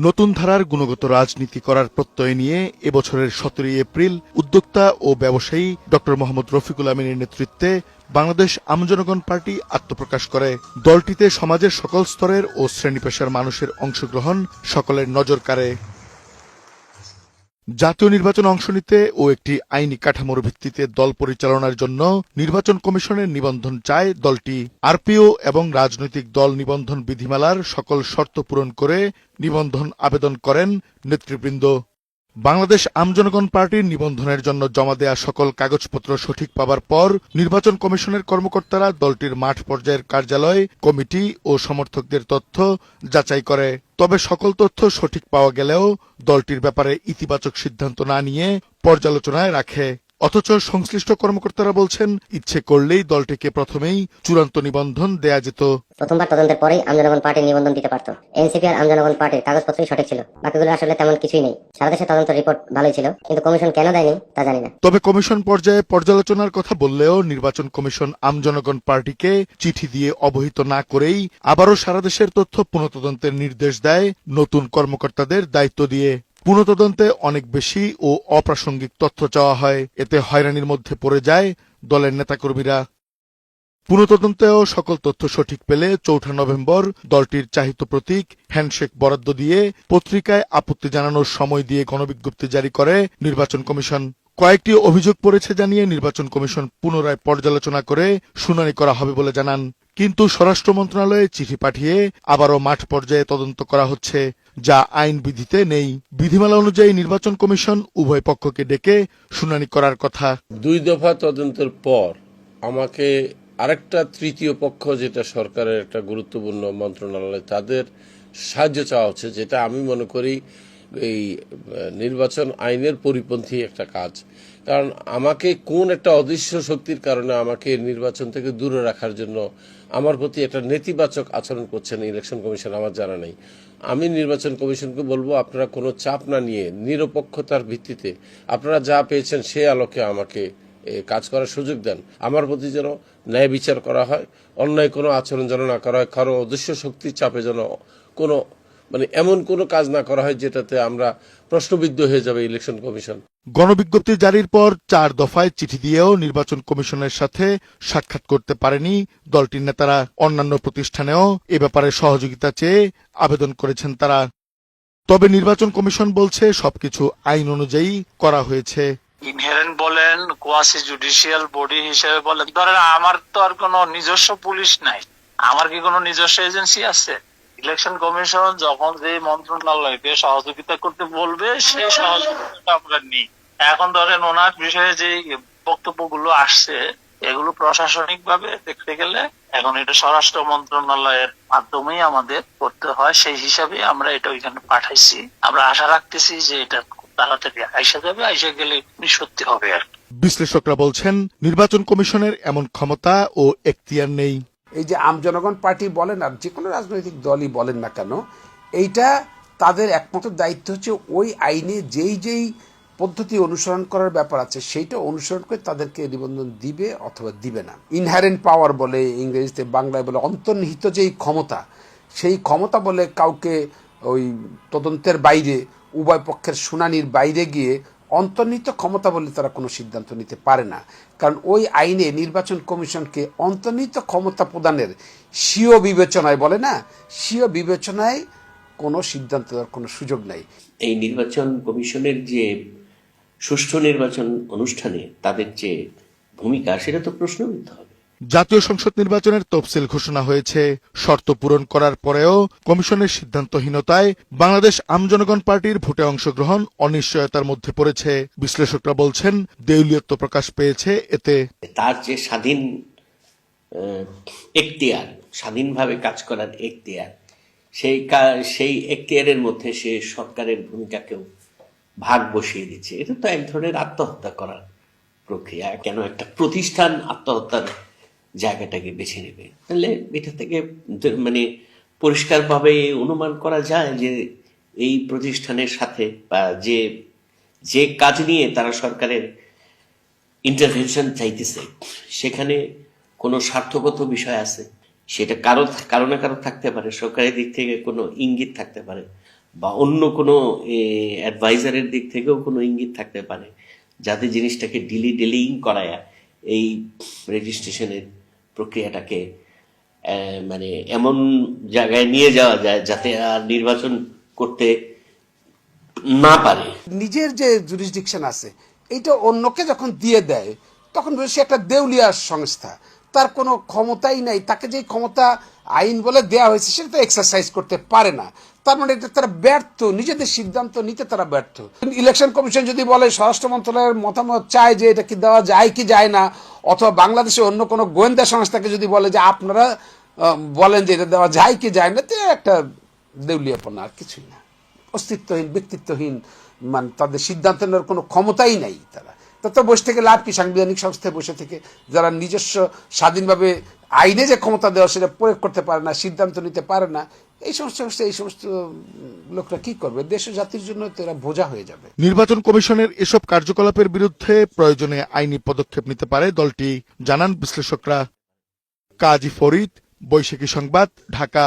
নতুন ধারার গুণগত রাজনীতি করার প্রত্যয় নিয়ে এবছরের সতেরোই এপ্রিল উদ্যোক্তা ও ব্যবসায়ী ড. মোহাম্মদ রফিকুল আমিনের নেতৃত্বে বাংলাদেশ আমজনগণ পার্টি আত্মপ্রকাশ করে। দলটিতে সমাজের সকল স্তরের ও শ্রেণি পেশার মানুষের অংশগ্রহণ সকলের নজর কাড়ে। জাতীয় নির্বাচন অংশ নিতে ও একটি আইনি কাঠামোর ভিত্তিতে দল পরিচালনার জন্য নির্বাচন কমিশনের নিবন্ধন চায় দলটি। আরপিও এবং রাজনৈতিক দল নিবন্ধন বিধিমালার সকল শর্ত পূরণ করে নিবন্ধন আবেদন করেন নেতৃবৃন্দ। বাংলাদেশ আমজনগণ পার্টির নিবন্ধনের জন্য জমা দেয়া সকল কাগজপত্র সঠিক পাবার পর নির্বাচন কমিশনের কর্মকর্তারা দলটির মাঠ পর্যায়ের কার্যালয়, কমিটি ও সমর্থকদের তথ্য যাচাই করে। তবে সকল তথ্য সঠিক পাওয়া গেলেও দলটির ব্যাপারে ইতিবাচক সিদ্ধান্ত না নিয়ে পর্যালোচনায় রাখে। অথচ সংশ্লিষ্ট কর্মকর্তারা বলছেন ইচ্ছে করলেই দলটিকে প্রথমেই চূড়ান্ত নিবন্ধন দেয়া যেত। প্রথমবার তদন্তের পরেই আমজনগণ পার্টির নিবন্ধন দিতে পারত। এনসিপি আর আমজনগণ পার্টির কাগজপত্রই সঠিক ছিল। বাকিগুলো আসলে তেমন কিছুই নেই। সারা দেশে তদন্ত রিপোর্ট ভালোই ছিল কিন্তু কমিশন কেন দেয়নি তা জানি না। তবে কমিশন পর্যায়ে পর্যালোচনার কথা বললেও নির্বাচন কমিশন আমজনগণ পার্টিকে চিঠি দিয়ে অবহিত না করেই আবারও সারা দেশের তথ্য পুনঃতদন্তের নির্দেশ দেয় নতুন কর্মকর্তাদের দায়িত্ব দিয়ে। পুনঃতদন্তে অনেক বেশি ও অপ্রাসঙ্গিক তথ্য চাওয়া হয়। এতে হয়রানির মধ্যে পড়ে যায় দলের নেতাকর্মীরা। পুনঃতদন্তেও সকল তথ্য সঠিক পেলে চৌঠা নভেম্বর দলটির চাহিত প্রতীক হ্যান্ডশেক বরাদ্দ দিয়ে পত্রিকায় আপত্তি জানানোর সময় দিয়ে গণবিজ্ঞপ্তি জারি করে নির্বাচন কমিশন। কয়েকটি অভিযোগ পড়েছে জানিয়ে নির্বাচন কমিশন পুনরায় পর্যালোচনা করে শুনানি করা হবে বলে জানান। কিন্তু স্বরাষ্ট্র মন্ত্রণালয়ে চিঠি পাঠিয়ে আবারও মাঠ পর্যায়ে তদন্ত করা হচ্ছে। যা আইন বিধিতে নেই। বিধিমালা অনুযায়ী নির্বাচন কমিশন উভয় পক্ষকে ডেকে শুনানি করার কথা। দুই দফা তদন্তের পর আমাকে আরেকটা তৃতীয় পক্ষ, যেটা সরকারের একটা গুরুত্বপূর্ণ মন্ত্রণালয়, তাদের সাহায্য চাওয়া হচ্ছে, যেটা আমি মনে করি এই নির্বাচন আইনের পরিপন্থী একটা কাজ। কারণ আমাকে কোন একটা অদৃশ্য শক্তির কারণে আমাকে নির্বাচন থেকে দূরে রাখার জন্য আমার প্রতি একটা নেতিবাচক আচরণ করছেন ইলেকশন কমিশন, আমার জানা নেই। আমি নির্বাচন কমিশনকে বলব, আপনারা কোনো চাপ না নিয়ে, নিরপেক্ষতার ভিত্তিতে আপনারা যা পেয়েছেন সে আলোকে আমাকে কাজ করার সুযোগ দেন। আমার প্রতি যেন ন্যায় বিচার করা হয়, অন্যায় কোনো আচরণ যেন না করা হয়, কারও অদৃশ্য শক্তির চাপে যেন কোনো মানে এমন কোনো কাজ না করা হয় যেটাতে আমরা প্রশ্নবিদ্ধ হয়ে যাবে ইলেকশন কমিশন। গণবিজ্ঞপ্তি জারির পর চার দফায় চিঠি দিয়েও নির্বাচন কমিশনের সাথে সাক্ষাৎ করতে পারেনি দলটির নেতারা। অন্যান্য প্রতিষ্ঠানেও এ ব্যাপারে সহযোগিতা চেয়ে আবেদন করেছেন তারা। তবে নির্বাচন কমিশন বলছে সবকিছু আইন অনুযায়ী করা হয়েছে। ইনহেরেন্ট বলেন কোয়াসি জুডিশিয়াল বডি হিসেবে বলেন। ধরেন আমার তো আর কোনো নিজস্ব পুলিশ নাই। আমার কি কোনো নিজস্ব এজেন্সি আছে? ইলেকশন কমিশন যখন যে মন্ত্রণালয়কে সহযোগিতা করতে বলবে সেই সহযোগিতা আমরা নিই। এখন ধরেন ওনার বিষয়ে যে বক্তব্যগুলো আসছে এগুলো প্রশাসনিক ভাবে দেখতে গেলে এখন এটা স্বরাষ্ট্র মন্ত্রণালয়ের মাধ্যমেই আমাদের করতে হয়। সেই হিসাবে আমরা এটা ওইখানে পাঠাইছি। আমরা আশা রাখতেছি যে এটা খুব তাড়াতাড়ি আইসা যাবে আইসা গেলে সত্যি হবে আর কি। বিশ্লেষকরা বলছেন নির্বাচন কমিশনের এমন ক্ষমতা ও এখতিয়ার নেই। এই যে আম জনগণ পার্টি বলেন আর যে কোনো রাজনৈতিক দলই বলেন না কেন, এইটা তাদের একমাত্র দায়িত্ব হচ্ছে ওই আইনে যেই যেই পদ্ধতি অনুসরণ করার ব্যাপার আছে, সেইটা অনুসরণ করে তাদেরকে নিবন্ধন দিবে অথবা দিবে না। ইনহারেন্ট পাওয়ার বলে ইংরেজিতে, বাংলায় বলে অন্তর্নিহিত যেই ক্ষমতা, সেই ক্ষমতা বলে কাউকে ওই তদন্তের বাইরে, উভয় পক্ষের শুনানির বাইরে গিয়ে অন্তর্নিহিত ক্ষমতা বলে তারা কোনো সিদ্ধান্ত নিতে পারে না। কারণ ওই আইনে নির্বাচন কমিশনকে অন্তর্নিহিত ক্ষমতা প্রদানের স্বীয় বিবেচনায় বলে না, স্বীয় বিবেচনায় কোনো সিদ্ধান্ত দেওয়ার কোনো সুযোগ নাই। এই নির্বাচন কমিশনের যে সুষ্ঠু নির্বাচন অনুষ্ঠানে তাদের যে ভূমিকা, সেটা তো প্রশ্নবিদ্ধ হবে। জাতীয় সংসদ নির্বাচনের তফসিল ঘোষণা হয়েছে। শর্ত পূরণ করার পরেও কমিশনের সিদ্ধান্তহীনতায় বাংলাদেশ আমজনগণ পার্টির ভোটে অংশগ্রহণ অনিশ্চয়তার মধ্যে পড়েছে। বিশ্লেষকরা বলছেন, দেউলিয়ত্ব প্রকাশ পেয়েছে, এতে তার যে স্বাধীন এখতিয়ার, স্বাধীনভাবে কাজ করার এখতিয়ার, সেই সেই এখতিয়ারের মধ্যে সে সরকারের ভূমিকাকেও ভাগ বসিয়ে দিচ্ছে। এটা তো এক ধরনের আত্মহত্যা করার প্রক্রিয়া। কেন একটা প্রতিষ্ঠান আত্মহত্যার জায়গাটাকে বেছে নেবে। তাহলে এটা থেকে মানে পরিষ্কারভাবে অনুমান করা যায় যে এই প্রতিষ্ঠানের সাথে বা যে যে কাজ নিয়ে তারা সরকারের ইন্টারভেনশন চাইতেছে, সেখানে কোনো স্বার্থগত বিষয় আছে? সেটা কারও কারও না কারও থাকতে পারে, সরকারের দিক থেকে কোনো ইঙ্গিত থাকতে পারে বা অন্য কোনো অ্যাডভাইজারের দিক থেকেও কোনো ইঙ্গিত থাকতে পারে, যাতে জিনিসটাকে ডিলি ডিলিং করায়া এই রেজিস্ট্রেশনের প্রক্রিয়াটাকে মানে এমন জায়গায় নিয়ে যাওয়া যায় যাতে আর নির্বাচন করতে না পারে। নিজের যে জুরিসডিকশন আছে এটা অন্যকে যখন দিয়ে দেয়, তখন সে একটা দেউলিয়া সংস্থা। তার কোনো ক্ষমতাই নাই। তাকে যে ক্ষমতা আইন বলে দেয়া হয়েছে, সেটা তো এক্সারসাইজ করতে পারে না। তার মানে এটা তারা ব্যর্থ, নিজেদের সিদ্ধান্ত নিতে তারা ব্যর্থ। ইলেকশন কমিশন যদি বলে, স্বরাষ্ট্র মন্ত্রণালয়ের মতামত চায় যে এটা কি দেওয়া যায় কি যায় না, অথবা বাংলাদেশে অন্য কোনো গোয়েন্দা সংস্থাকে যদি বলে যে আপনারা বলেন যে এটা দেওয়া যায় কি যায় না, তো একটা দেউলিয়াপনা, আর কিছুই না। অস্তিত্বহীন, ব্যক্তিত্বহীন মানে তাদের সিদ্ধান্ত নেওয়ার কোনো ক্ষমতাই নাই তারা। তত বসে থেকে লাভ কি? সাংবিধানিক সংস্থায় বসে থেকে যারা নিজস্ব স্বাধীনভাবে আইনে যে ক্ষমতা দেওয়া সেটা প্রয়োগ করতে পারে না, সিদ্ধান্ত নিতে পারে না, এই সমস্ত সংস্থা এই সমস্ত লোকরা কি করবে? দেশ ও জাতির জন্য তো এরা বোঝা হয়ে যাবে। নির্বাচন কমিশনের এসব কার্যকলাপের বিরুদ্ধে প্রয়োজনে আইনি পদক্ষেপ নিতে পারে দলটি। জানান বিশ্লেষকরা কাজী ফরিদ, বৈশাখী সংবাদ, ঢাকা।